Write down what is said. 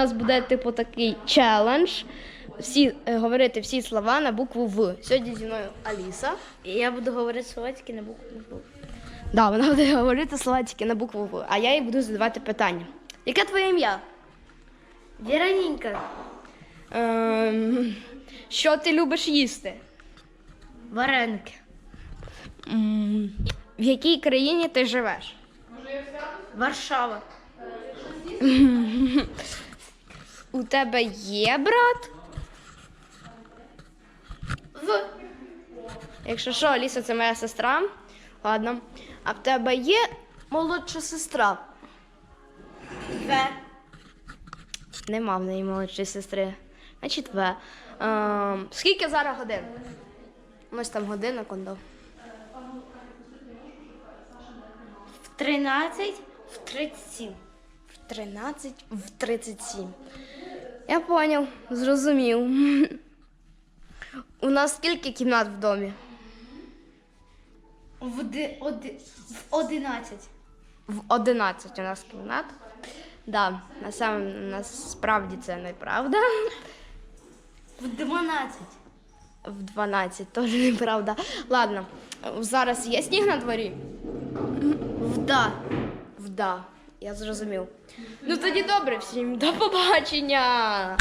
нас буде типу такий челендж. Всі е, говорити всі слова на букву В. Сьогодні зі мною Аліса. І я буду говорити слова тільки на букву В. Да, вона буде говорити слова тільки на букву В, а я їй буду задавати питання. Яке твоє ім'я? Віронінька. Ем, що ти любиш їсти? Вареники. М, в якій країні ти живеш? Варшава. У тебе є брат? В. Якщо що, Аліса це моя сестра. Ладно. А в тебе є молодша сестра? В. Нема в неї молодшої сестри. Значить, В. Ем, скільки зараз годин? Ось там година кондо. В 13, в 37. В 13, в 37. Я поняв, зрозумів. У нас скільки кімнат в домі? В, ди- оди- в 11. В 11 у нас кімнат. Да, на сам, насправді це неправда. В 12. В 12 теж неправда. Ладно, зараз є сніг на дворі? В да. Я зрозумів. Ну тоді добре всім, до побачення.